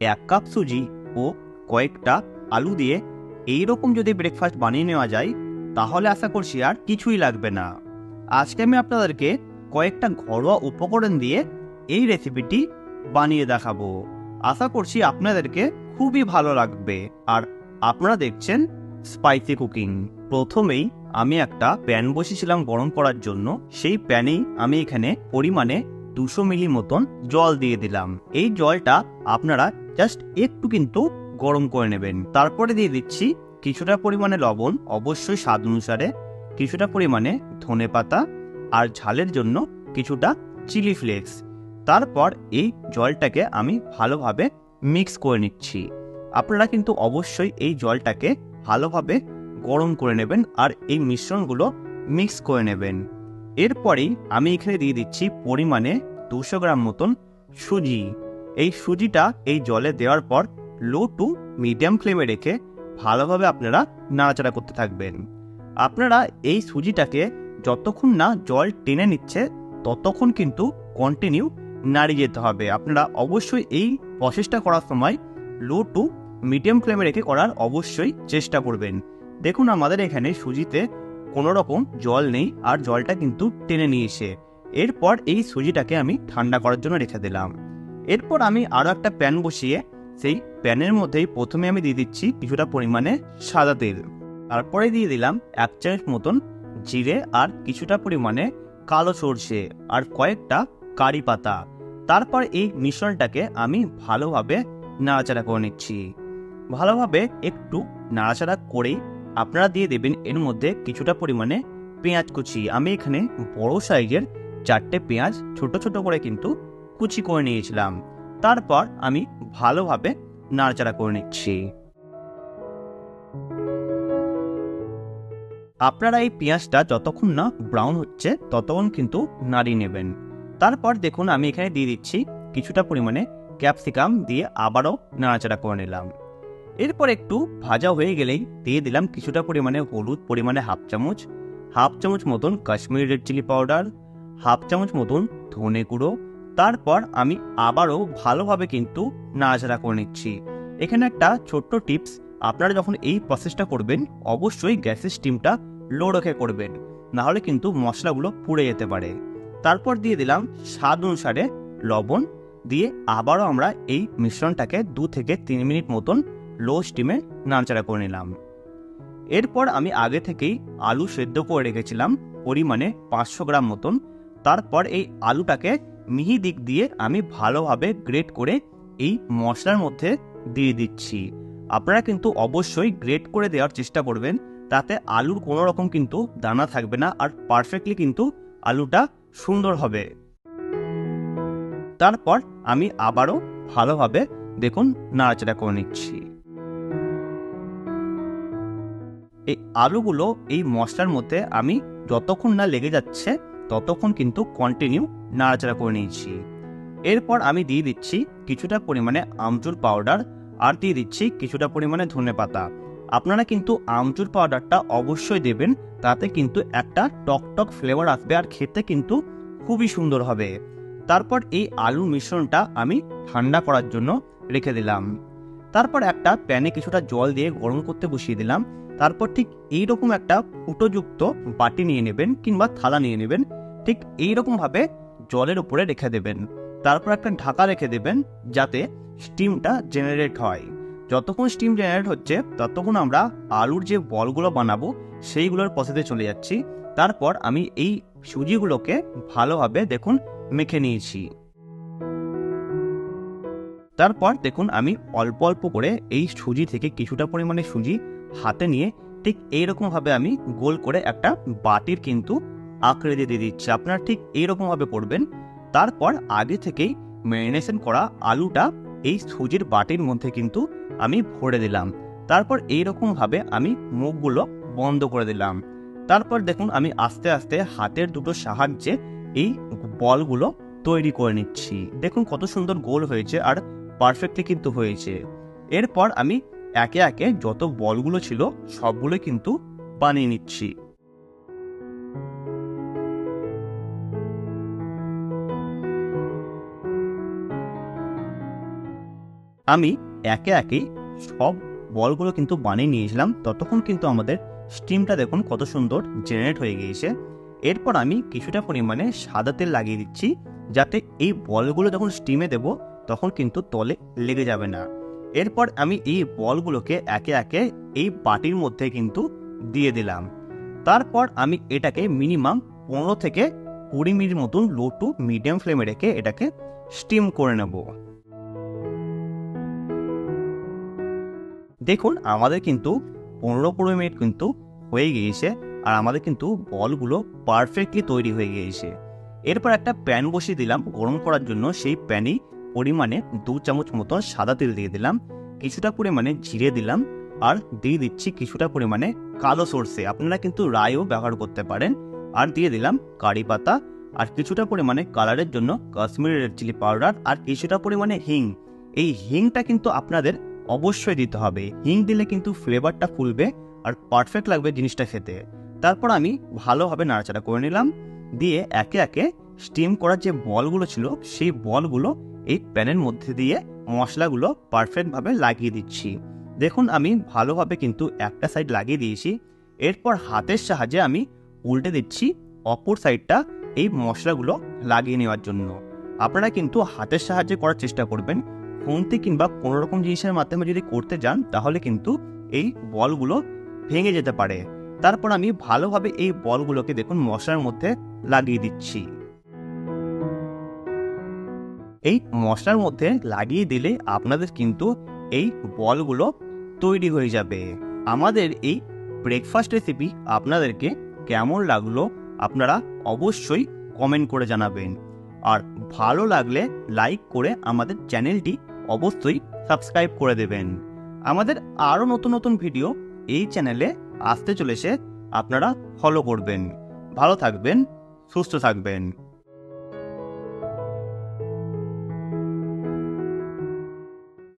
এক কাপ সুজি ও কয়েকটা আলু দিয়ে এই রকম যদি ব্রেকফাস্ট বানিয়ে নেওয়া যায়, তাহলে আশা করছি আর কিছুই লাগবে না। আজকে আমি আপনাদেরকে কয়েকটা ঘরোয়া উপকরণ দিয়ে এই রেসিপিটি বানিয়ে দেখাবো। আশা করছি আপনাদেরকে খুবই ভালো লাগবে। আর আপনারা দেখছেন স্পাইসি কুকিং প্রথমেই আমি একটা প্যান বসেছিলাম গরম করার জন্য। সেই প্যানেই আমি এখানে পরিমাণে দুশো মিলি মতন জল দিয়ে দিলাম। এই জলটা আপনারা জাস্ট একটু কিন্তু গরম করে নেবেন। তারপরে দিয়ে দিচ্ছি কিছুটা পরিমাণে লবণ, অবশ্যই স্বাদ অনুসারে কিছুটা পরিমাণে ধনে পাতা আর ঝালের জন্য কিছুটা চিলি ফ্লেক্স। তারপর এই জলটাকে আমি ভালোভাবে মিক্স করে নিচ্ছি। আপনারা কিন্তু অবশ্যই এই জলটাকে ভালোভাবে গরম করে নেবেন আর এই মিশ্রণগুলো মিক্স করে নেবেন। এরপরেই আমি এখানে দিয়ে দিচ্ছি পরিমাণে দুশো গ্রাম মতন সুজি। এই সুজিটা এই জলে দেওয়ার পর লো টু মিডিয়াম ফ্লেমে রেখে ভালোভাবে আপনারা নাড়াচাড়া করতে থাকবেন। আপনারা এই সুজিটাকে যতক্ষণ না জল টেনে নিচ্ছে, ততক্ষণ কিন্তু কন্টিনিউ নাড়িয়ে যেতে হবে। আপনারা অবশ্যই এই প্রসেসটা করার সময় লো টু মিডিয়াম ফ্লেমে রেখে করার অবশ্যই চেষ্টা করবেন। দেখুন আমাদের এখানে সুজিতে কোনো রকম জল নেই আর জলটা কিন্তু টেনে নিয়েছে এরপর এই সুজিটাকে আমি ঠান্ডা করার জন্য রেখে দিলাম। এরপর আমি আরও একটা প্যান বসিয়ে সেই প্যানের মধ্যেই প্রথমে আমি দিয়ে দিচ্ছি কিছুটা পরিমাণে সাদা তেল। তারপরে দিয়ে দিলাম এক চামচ মতন জিরে আর কিছুটা পরিমাণে কালো সর্ষে আর কয়েকটা কারি পাতা। তারপর এই মিশ্রণটাকে আমি ভালোভাবে নাড়াচাড়া করে নিচ্ছি। ভালোভাবে একটু নাড়াচাড়া করেই আপনারা দিয়ে দেবেন এর মধ্যে কিছুটা পরিমাণে পেঁয়াজ কুচি। আমি এখানে বড় সাইজের চারটে পেঁয়াজ, ছোট ছোট করে কিন্তু কুচি করে নিয়েছিলাম। তারপর আমি ভালোভাবে নাড়াচাড়া করে নিচ্ছি। আপনারা এই পেঁয়াজটা যতক্ষণ না ব্রাউন হচ্ছে, ততক্ষণ কিন্তু নাড়িয়ে নেবেন। তারপর দেখুন, আমি এখানে দিয়ে দিচ্ছি কিছুটা পরিমাণে ক্যাপসিকাম দিয়ে আবারও নাড়াচাড়া করে নিলাম। এরপর একটু ভাজা হয়ে গেলেই দিয়ে দিলাম কিছুটা পরিমাণে হলুদ পরিমাণে হাফ চামচ হাফ চামচ মতন Kashmiri red chilli powder half চামচ মতন ধনে গুঁড়ো তারপর আমি আবারও ভালোভাবে কিন্তু নাড়াচাড়া করে নিচ্ছি। এখানে একটা ছোট্ট টিপস, আপনারা যখন এই প্রসেসটা করবেন, অবশ্যই গ্যাসের স্টিমটা লো রেখে করবেন। নাহলে কিন্তু মশলাগুলো পুড়ে যেতে পারে। তারপর দিয়ে দিলাম স্বাদ অনুসারে লবণ। দিয়ে আবারও আমরা এই মিশ্রণটাকে দু থেকে তিন মিনিট মতন লো স্টিমে নাড়াচাড়া করে নিলাম। এরপর আমি আগে থেকেই আলু সেদ্ধ করে রেখেছিলাম, পরিমাণে পাঁচশো গ্রাম মতন। তারপর এই আলুটাকে মিহি দিক দিয়ে আমি ভালোভাবে গ্রেট করে এই মশলার মধ্যে দিয়ে দিচ্ছি। আপনারা কিন্তু অবশ্যই গ্রেট করে দেওয়ার চেষ্টা করবেন, তাতে আলুর কোনো রকম কিন্তু দানা থাকবে না আর পারফেক্টলি কিন্তু আলুটা সুন্দর হবে। তারপর আমি আবারও ভালোভাবে দেখুন নাড়াচাড়া করে নিচ্ছি। এই আলুগুলো এই মশলার মধ্যে আমি যতক্ষণ না লেগে যাচ্ছে ততক্ষণ কিন্তু কন্টিনিউ নাড়াচাড়া করে নিয়েছি। এরপর আমি দিয়ে দিচ্ছি কিছুটা পরিমাণে আমচুর পাউডার আর দিয়ে দিচ্ছি কিছুটা পরিমাণে ধনে পাতা। আপনারা কিন্তু আমচুর পাউডারটা অবশ্যই দেবেন, তাতে কিন্তু একটা টক টক ফ্লেভার আসবে আর খেতে কিন্তু খুবই সুন্দর হবে। তারপর এই আলুর মিশ্রণটা আমি ঠান্ডা করার জন্য রেখে দিলাম। তারপর একটা প্যানে কিছুটা জল দিয়ে গরম করতে বসিয়ে দিলাম। তারপর ঠিক এইরকম একটা ফুটোযুক্ত বাটি নিয়ে নেবেন কিংবা থালা নিয়ে নেবেন ঠিক এইরকমভাবে জলের উপরে রেখে দেবেন। তারপর একটা ঢাকা রেখে দেবেন যাতে স্টিমটা জেনারেট হয়। যতক্ষণ স্টিম জেনারেট হচ্ছে, ততক্ষণ আমরা আলুর যে বলগুলো বানাবো, সেইগুলোর প্রসেসে চলে যাচ্ছি। তারপর আমি এই সুজিগুলোকে ভালোভাবে দেখুন মেখে নিয়েছি। তারপর দেখুন আমি অল্প অল্প করে এই সুজি থেকে কিছুটা পরিমাণে সুজি হাতে নিয়ে ঠিক এইরকমভাবে আমি গোল করে একটা বাটির কিন্তু আকৃতি দিয়ে দিচ্ছি। আপনারা ঠিক এইরকমভাবে করবেন। তারপর আগে থেকেই ম্যারিনেশন করা আলুটা এই সুজির বাটির মধ্যে কিন্তু আমি ভরে দিলাম। তারপর এইরকমভাবে আমি মুখগুলো বন্ধ করে দিলাম। তারপর দেখুন, আমি আস্তে আস্তে হাতের দুটো সাহায্যে এই বলগুলো তৈরি করে নিচ্ছি। দেখুন কত সুন্দর গোল হয়েছে আর পারফেক্টলি কিন্তু হয়েছে। এরপর আমি একে একে যত বলগুলো ছিল সবগুলো কিন্তু বানিয়ে নিচ্ছি। আমি একে একেই সব বলগুলো কিন্তু বানিয়ে নিয়েছিলাম। ততক্ষণ কিন্তু আমাদের স্টিমটা দেখুন কত সুন্দর জেনারেট হয়ে গিয়েছে। এরপর আমি কিছুটা পরিমাণে সাদা তেল লাগিয়ে দিচ্ছি, যাতে এই বলগুলো যখন স্টিমে দেব, তখন কিন্তু তলে লেগে যাবে না। এরপর আমি এই বলগুলোকে একে একে এই বাটির মধ্যে কিন্তু দিয়ে দিলাম। তারপর আমি এটাকে মিনিমাম পনেরো থেকে কুড়ি মিনিট মতন লো টু মিডিয়াম ফ্লেমে রেখে এটাকে স্টিম করে নেব। দেখুন, আমাদের কিন্তু পনেরো কুড়ি মিনিট কিন্তু হয়ে গিয়েছে আর আমাদের কিন্তু বলগুলো পারফেক্টলি তৈরি হয়ে গিয়েছে। এরপর একটা প্যান বসিয়ে দিলাম গরম করার জন্য। সেই প্যানেই পরিমাণে দু চামচ মতন সাদা তেল দিয়ে দিলাম। কিছুটা পরিমাণে জিরে দিলাম আর দিয়ে দিচ্ছি কিছুটা পরিমাণে কালো সর্ষে। আপনারা কিন্তু রায়ও ব্যবহার করতে পারেন। আর দিয়ে দিলাম কারি পাতা আর কিছুটা পরিমাণে কালারের জন্য কাশ্মীরি রেড চিলি পাউডার আর কিছুটা পরিমাণে হিং। এই হিংটা কিন্তু আপনাদের অবশ্যই দিতে হবে। হিং দিলে কিন্তু ফ্লেভারটা ফুলবে আর পারফেক্ট লাগবে জিনিসটা খেতে। তারপর আমি ভালোভাবে নাড়াচাড়া করে নিলাম। দিয়ে একে একে স্টিম করার যে বলগুলো ছিল, সেই বলগুলো এই প্যানের মধ্যে দিয়ে মশলাগুলো পারফেক্টভাবে লাগিয়ে দিচ্ছি। দেখুন, আমি ভালোভাবে কিন্তু একটা সাইড লাগিয়ে দিয়েছি। এরপর হাতের সাহায্যে আমি উল্টে দিচ্ছি অপর সাইডটা এই মশলাগুলো লাগিয়ে নেওয়ার জন্য। আপনারা কিন্তু হাতের সাহায্যে করার চেষ্টা করবেন। খুন্তি কিংবা কোনো রকম জিনিসের মাধ্যমে যদি করতে যান, তাহলে কিন্তু এই বলগুলো ভেঙে যেতে পারে। তারপর আমি ভালোভাবে এই বলগুলোকে দেখুন মশলার মধ্যে লাগিয়ে দিচ্ছি। এই মশলার মধ্যে লাগিয়ে দিলে আপনাদের কিন্তু এই বলগুলো তৈরি হয়ে যাবে। আমাদের এই ব্রেকফাস্ট রেসিপি আপনাদেরকে কেমন লাগল আপনারা অবশ্যই কমেন্ট করে জানাবেন। আর ভালো লাগলে লাইক করে আমাদের চ্যানেলটি অবশ্যই সাবস্ক্রাইব করে দেবেন। আমাদের আরও নতুন নতুন ভিডিও এই চ্যানেলে আসতে চলেছে, আপনারা ফলো করবেন। ভালো থাকবেন, সুস্থ থাকবেন।